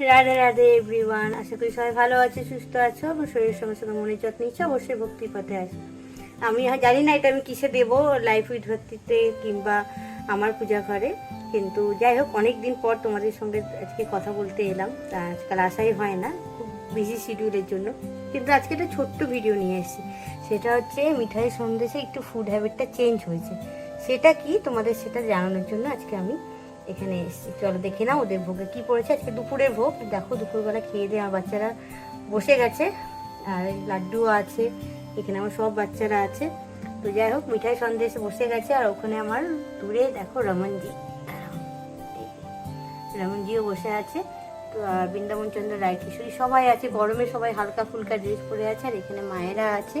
Radhe Radhe everyone আশা করি সবাই ভালো আছে, সুস্থ আছো। এবং শরীরের সঙ্গে সঙ্গে মনের যত্ন নিচ্ছ, অবশ্যই ভক্তির পথে আছে। আমি জানি না এটা আমি কিসে দেবো লাইফ উইথ ভক্তিতে কিংবা আমার পূজা ঘরে। কিন্তু যাই হোক অনেক দিন পর তোমাদের সঙ্গে আজকে কথা বলতে এলাম। আজকাল আসাই হয় না, খুব বিজি শিডিউলের জন্য। কিন্তু আজকে একটা ছোট্ট ভিডিও নিয়ে এসেছি। সেটা হচ্ছে মিঠাই সন্দেশে একটু ফুড হ্যাবিটটা চেঞ্জ হয়েছে। সেটা কি? তোমাদের সেটা জানানোর জন্য আজকে আমি এখানে এসেছি। চলো দেখে নাও ওদের ভোগে কি পড়েছে। আজকে দুপুরের ভোগ। দেখো দুপুরবেলা খেয়ে দিয়ে আমার বাচ্চারা বসে গেছে। আর লাড্ডুও আছে। এখানে আমার সব বাচ্চারা আছে। তো যাই হোক, মিঠাই সন্দেশে বসে গেছে। আর ওখানে আমার দূরে দেখো রমনজি রমনজিও বসে আছে। তো, আর বৃন্দাবন চন্দ্র রায় কিশোরী সবাই আছে। গরমে সবাই হালকা ফুলকা ড্রেস পরে আছে। আর এখানে মায়েরা আছে।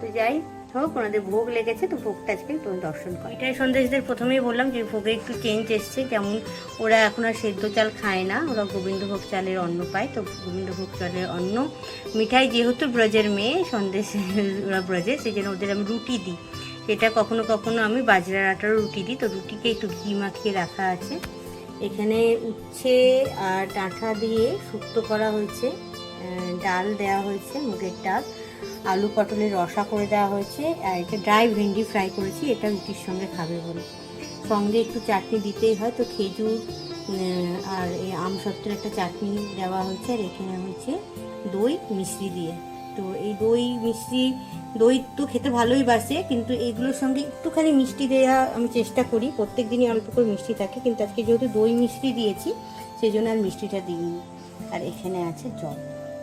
তো যাই হোক ওনাদের ভোগ লেগেছে, তো ভোগটা আজকে তুমি দর্শন করো। এটাই সন্দেশদের প্রথমেই বললাম যে ভোগে একটু চেঞ্জ এসছে, যেমন ওরা এখন আর সেদ্ধ চাল খায় না, ওরা গোবিন্দভোগ চালের অন্ন পায়, তো গোবিন্দভোগ চালের অন্ন। মিঠাই যেহেতু ব্রজের মেয়ে, সন্দেশ ওরা ব্রজের সেই জন্য ওদের আমি রুটি দিই। সেটা কখনো কখনো আমি বাজরার আটারও রুটি দিই, তো রুটিকে একটু ঘি মাখিয়ে রাখা আছে। এখানে উচ্ছে আর ডাঁটা দিয়ে শুক্তো করা হয়েছে ডাল দেওয়া হয়েছে, মুগের ডাল। আলু পটলের রসা করে দেওয়া হয়েছে, আর এটা ড্রাই ভেন্ডি ফ্রাই করেছি, এটা রুটির সঙ্গে খাবে বলে। সঙ্গে একটু চাটনি দিতেই হয়, তো খেজুর আর এই আমসত্ত্বের একটা চাটনি দেওয়া হয়েছে, আর এখানে হচ্ছে দই মিশ্রি দিয়ে। তো এই দই মিশ্রি দই তো খেতে ভালোই বাসে, কিন্তু এইগুলোর সঙ্গে একটুখানি মিষ্টি দেওয়া আমি চেষ্টা করি প্রত্যেক দিনই অল্প করে মিষ্টি থাকে, কিন্তু আজকে যেহেতু দই মিষ্টি দিয়েছি সেই জন্য আর মিষ্টিটা দিইনি। আর এখানে আছে জল।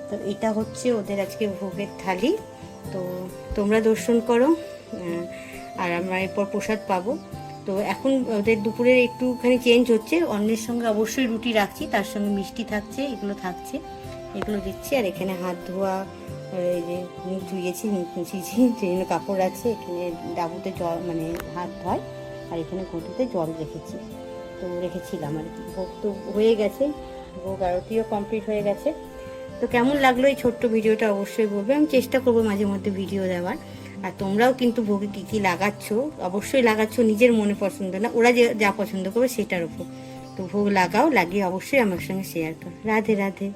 তো এটা হচ্ছে ওদের আজকে ভোগের থালি। তো তোমরা দর্শন করো আর আমরা এরপর প্রসাদ পাবো। তো এখন ওদের দুপুরের একটুখানি চেঞ্জ হচ্ছে। অন্যের সঙ্গে অবশ্যই রুটি রাখছি, তার সঙ্গে মিষ্টি থাকছে, এগুলো থাকছে, এগুলো দিচ্ছি। আর এখানে হাত ধোয়া, এই যে মুখ ধুয়েছি, মুখ মুছিয়েছি সেই কাপড় আছে, এখানে ডাবুতে জল মানে হাত ধয় আর এখানে ঘটিতে জল রেখেছি। তো রেখেছিলাম আর কি। ভোগ তো হয়ে গেছে, ভোগ আরতিও কমপ্লিট হয়ে গেছে। তো কেমন লাগল এই ছোট্ট ভিডিওটা অবশ্যই বলবে। আমি চেষ্টা করব মাঝে মধ্যে ভিডিও দেওয়ার। আর তোমরাও কিন্তু ভোগে কী কী লাগাচ্ছ, অবশ্যই লাগাচ্ছ নিজের মনে পছন্দ না, ওরা যে যা পছন্দ করবে সেটার উপর। তো ভোগ লাগাও, লাগিয়ে অবশ্যই আমার সঙ্গে শেয়ার করো। রাধে রাধে।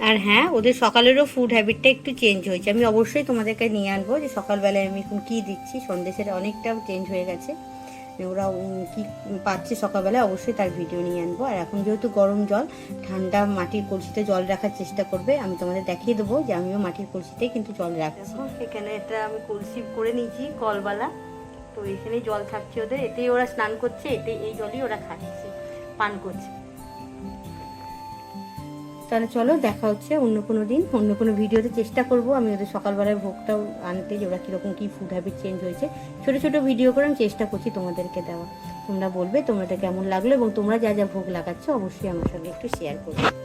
আর হ্যাঁ ওদের সকালেরও ফুড হ্যাবিটটা একটু চেঞ্জ হয়েছে। আমি অবশ্যই তোমাদেরকে নিয়ে আনব যে সকালবেলায় আমি এখন কী দিচ্ছি। সন্দেশের অনেকটাও চেঞ্জ হয়ে গেছে। ওরা কী পাচ্ছে সকালবেলায়, অবশ্যই তার ভিডিও নিয়ে আনব। আর এখন যেহেতু গরম জল, ঠান্ডা মাটির কলসিতে জল রাখার চেষ্টা করবে, আমি তোমাদের দেখিয়ে দেবো যে আমিও মাটির কলসিতে কিন্তু জল রাখছি। এখানে এটা আমি কলসি করে নিয়েছি, কলবালা। তো এখানে জল থাকছে ওদের, এতেই ওরা স্নান করছে এতে এই জলই ওরা খাচ্ছে, পান করছে। তাহলে চলো দেখা হচ্ছে অন্য কোনো দিন, অন্য কোনো ভিডিওতে চেষ্টা করব। আমি ওদের সকালবেলায় ভোগটাও আনতে যে ওরা কীরকম কী ফুড হ্যাবিট চেঞ্জ হয়েছে। ছোটো ছোটো ভিডিও করে আমি চেষ্টা করছি তোমাদেরকে দেওয়া তোমরা বলবে তোমাদের কেমন লাগল এবং তোমরা যা যা ভোগ লাগাচ্ছ অবশ্যই আমার সঙ্গে একটু শেয়ার করবে।